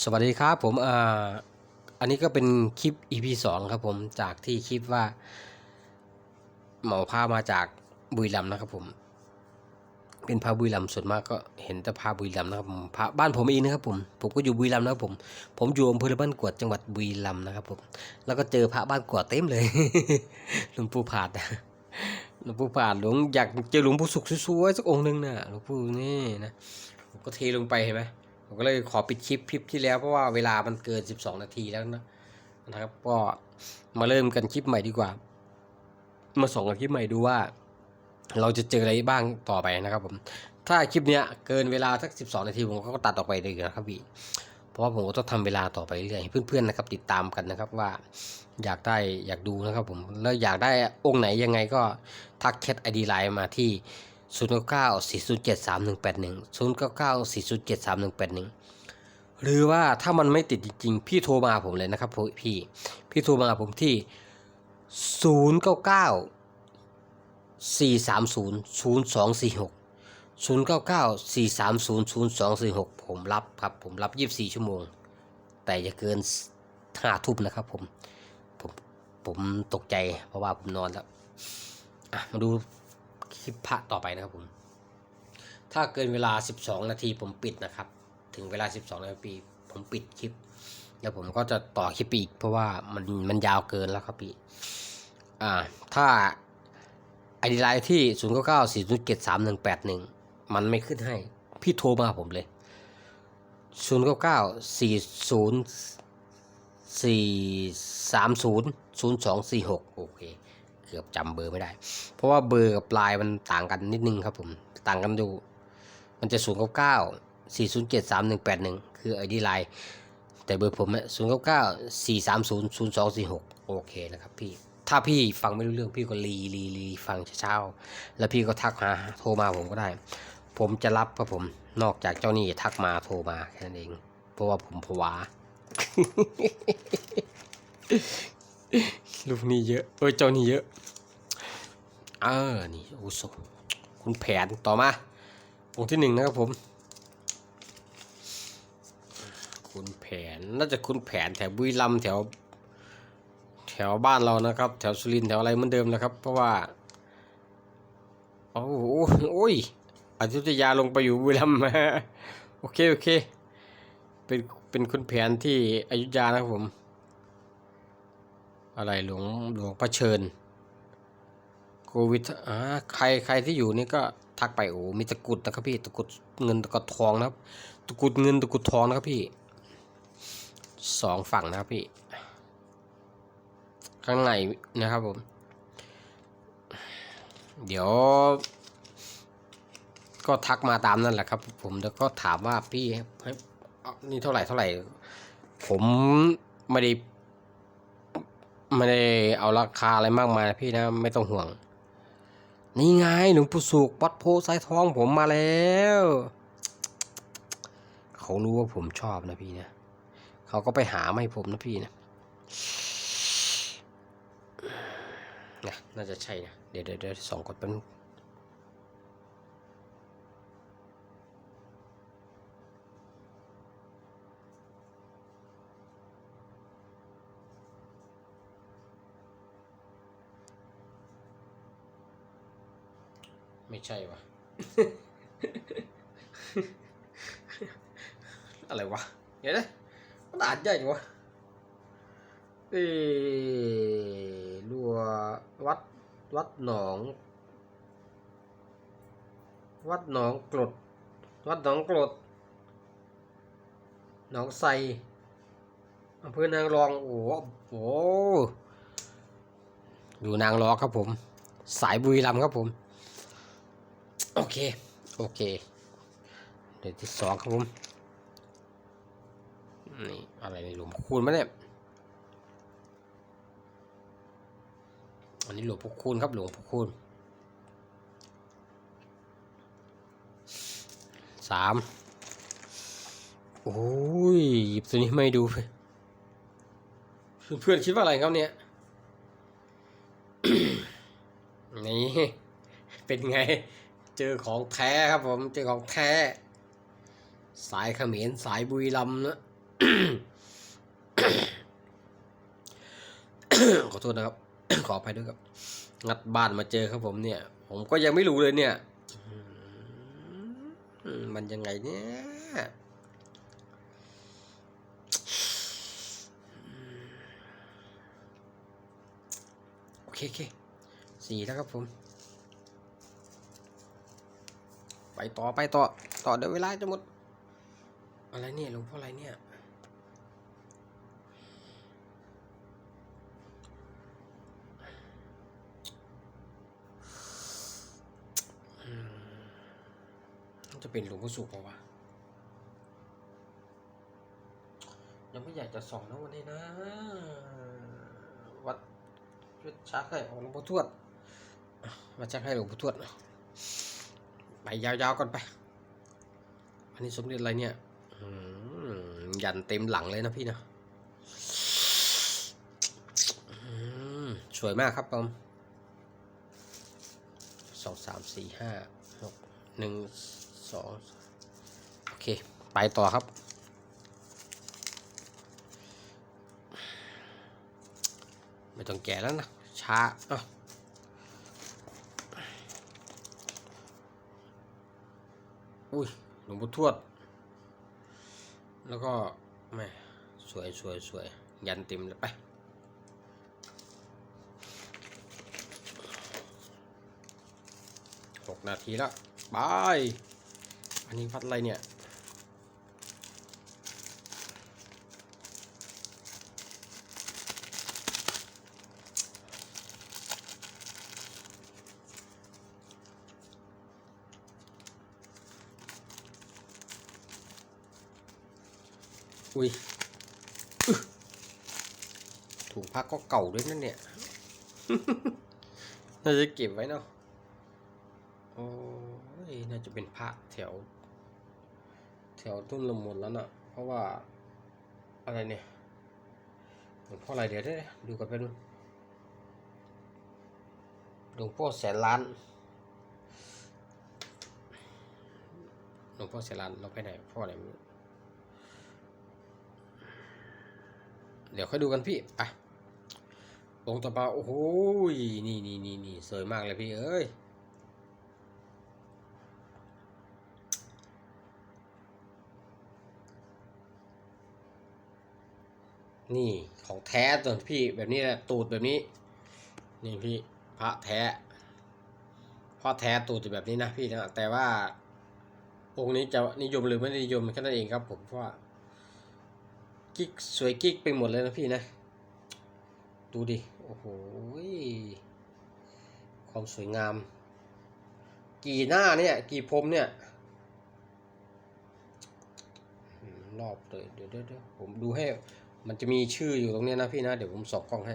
สวัสดีครับผมอ่าอันนี้ก็เป็นคลิป EP สองครับผมจากที่คลิปว่าเหมาผ้ามาจากบุรีรัมย์นะครับผม เป็นพาบุรีรัมย์ส่วนมากก็เห็นแต่พาบุรีรัมย์นะครับผมพาบ้านผมเองนะครับผมผมก็อยู่บุรีรัมย์นะครับผมผมอยู่อำเภอบ้านกวดจังหวัดบุรีรัมย์นะครับผมแล้วก็เจอพระบ้านกวดเต็มเลยหลวงปู่ผาดหลวงปู่ผาดหลวงอยากเจอหลวงปู่สุขสวยๆสักองค์หนึ่งนะหลวงปู่นี่นะผมก็เทลงไปเห็นไหม ผมก็เลยขอปิดคลิปคลิปที่แล้วเพราะว่าเวลามันเกิน 12 นาทีแล้วนะนะครับ ก็มาเริ่มกันคลิปใหม่ดีกว่า มาส่งกันคลิปใหม่ดูว่า เราจะเจออะไรบ้างต่อไปนะครับผม ถ้าคลิปเนี้ยเกินเวลาสัก 12 นาทีผมก็ตัดออกไปเลยนะครับพี่เพราะว่าผมก็ต้องทำเวลาต่อไปเรื่อยให้เพื่อนๆนะครับ ติดตามกันนะครับว่าอยากได้อยากดูนะครับผมแล้วอยากได้องค์ไหนยังไงก็ทักแชทไอดีไลน์มาที่ 0 9 9 4 0 7 3 1 8 1 0 9 9 4 0 7 3 1 8 1 หรือว่าถ้ามันไม่ติดจริงๆ พี่โทรมาผมเลยนะครับพี่ พี่โทรมาผมที่ 0 9 9 4 3 0 0 2 4 6 0 9 9 4 3 0 0 2 4 6 ผมรับครับ ผมรับ 24 ชั่วโมง แต่อย่าเกินห้าทุ่มนะครับผม ผม ผมตกใจเพราะว่าผมนอนแล้ว อะ มาดู คลิปพระต่อไปนะครับผม ถ้าเกินเวลา 12 นาทีผมปิดนะครับ ถึงเวลา 12 นาทีผมปิดคลิป แล้วผมก็จะต่อคลิปอีก เพราะว่ามันมันยาวเกินแล้วครับพี่ อ่า ถ้าไอดีไลน์ที่ 0 9 9 4 0 7 3 1 8 1 มันไม่ขึ้นให้ พี่โทรมาผมเลย 0 9 9 4 0 4 3 0 0 2 4 6 โอเค กือบจำเบอร์ไม่ได้ เพราะว่าเบอร์กับลายมันต่างกันนิดนึงครับผมต่างกันอยู่มันจะ0 9 9 4 0 7 3 1 8 1คือไอดีไลน์แต่เบอร์ผมอะ0 9 9 4 3 0 0 2 4 6โอเคนะครับพี่ถ้าพี่ฟังไม่รู้เรื่องพี่ก็รีรีรีฟังเช้าๆแล้วพี่ก็ทักหาโทรมาผมก็ได้ ผมจะรับครับผมนอกจากเจ้านี้ทักมาโทรมาแค่นั้นเอง เพราะว่าผมผวาลูกนี้เยอะเอ้ยเจ้านี้เยอะ เออ นี่โอ้โหคุณแผนต่อมาองค์ที่หนึ่งนะครับผม คุณแผนน่าจะคุณแผนแถวบุรีรัมย์แถว แถวบ้านเรานะครับ แถวสุรินทร์แถวอะไรเหมือนเดิมนะครับ เพราะว่าโอ้โหโอ้ยอยุธยาลงไปอยู่บุรีรัมย์โอเคโอเค เป็นเป็นคุณแผนที่อยุธยานะครับผม อะไรหลวงหลวงประเชิญ โควิดอ่าใครใครที่อยู่นี่ก็ทักไปโอ้มีตะกรุดนะครับพี่ตะกรุดเงินตะกรุดทองนะครับ ตะกรุดเงินตะกรุดทองนะครับพี่สองฝั่งนะครับพี่ ข้างในนะครับผม เดี๋ยว ก็ทักมาตามนั่นแหละครับ ผมแล้วก็ถามว่าพี่นี่เท่าไหร่เท่าไหร่ ผมไม่ได้ไม่ได้เอาราคาอะไรมากมายนะพี่นะ ไม่ต้องห่วง นี่ไงหลวงปู่สุกปัดโพสายทองผมมาแล้ว เขารู้ว่าผมชอบนะพี่นะ เขาก็ไปหาไม่ผมนะพี่นะนะน่าจะใช่นะ เดี๋ยวเดี๋ยวสองกดเป็น ไม่ใช่วะอะไรวะเดี๋ยวนะมันอ่านยากจังวะเอรัววัดวัดหนอง วัดหนองกรด วัดหนองกรดหนองไทรอำเภอนางรองโอ้โหโอ้โหอยู่นางรองครับผม สายบุรีรัมย์ครับผม โอเค โอเค เดี๋ยวที่สองครับผม นี่ อะไรในหลวงคูณมะเนี่ย อันนี้หลวงพ่อคูณครับหลวงพ่อคูณสามโอ้ย หยิบตัวนี้ไม่ดูเลยเพื่อนคิดว่าอะไรครับเนี่ย นี่ เป็นไง เจอของแท้ครับผมเจอของแท้ สายเขมรสายบุรีรัมนะขอโทษนะครับ ขออภัยด้วยครับ งัดบ้านมาเจอครับผมเนี่ย ผมก็ยังไม่รู้เลยเนี่ยมมันยังไงเนี่ยโอเคโอเคสี่แล้วครับผม ไป ต่อไปต่อต่อเดี๋ยวเวลาจะหมด อะไรเนี่ยหลวงพ่ออะไรเนี่ยจะเป็นหลวงพ่อสุขเปล่าวะยังไม่อยากจะส่องนะวันนี้นะวัดชักให้ของหลวงพ่อทวดมาชักให้หลวงพ่อทวด ไปยาวๆก่อนไป อันนี้สมเด็จอะไรเนี่ยยันเต็มหลังเลยนะพี่นะสวยมากครับผมสองสามสี่ห้าหกหนึ่งสองโอเค ไปต่อครับ ไม่ต้องแก่แล้วนะ ช้าเอ้า อุ้ยหลวงพ่อทวด แล้วก็แม่สวยสวยสวยยันเต็มเลยไปหกนาทีแล้วบาย อันนี้พัดอะไรเนี่ย อุ้ยอึ๊ะถุงผ้าก็เก่าด้วยนั่นเนี่ย น่าจะเก็บไว้เนาะ โอ้ย น่าจะเป็นพระแถว แถวต้นละมุนแล้วน่ะ เพราะว่า อะไรเนี่ยหลวงพ่ออะไรเดี๋ยวได้ดูกันไปดูหลวงพ่อแสนล้าน หลวงพ่อแสนล้านเราไปไหน พ่อไหนไม่รู้ เดี๋ยวค่อยดูกันพี่ไปองต่อมาโอ้โหนี่นี่นี่นี่สวยมากเลยพี่เอ้ยนี่ของแท้ตัวพี่แบบนี้แหละตูดแบบนี้ นี่พี่พระแท้พระแท้ตูดจะแบบนี้นะพี่นะแต่ว่าองค์นี้จะนิยมหรือไม่นิยมแค่นั้นเองครับผมเพราะว่า กิ๊กสวยกิ๊กไปหมดเลยนะพี่นะ ดูดิ โอ้โห ความสวยงาม กี่หน้าเนี่ย กี่พรมเนี่ยรอบเลยเดี๋ยวเดี๋ยวเดียวผมดูให้ มันจะมีชื่ออยู่ตรงนี้นะพี่นะ เดี๋ยวผมสอบกล้องให้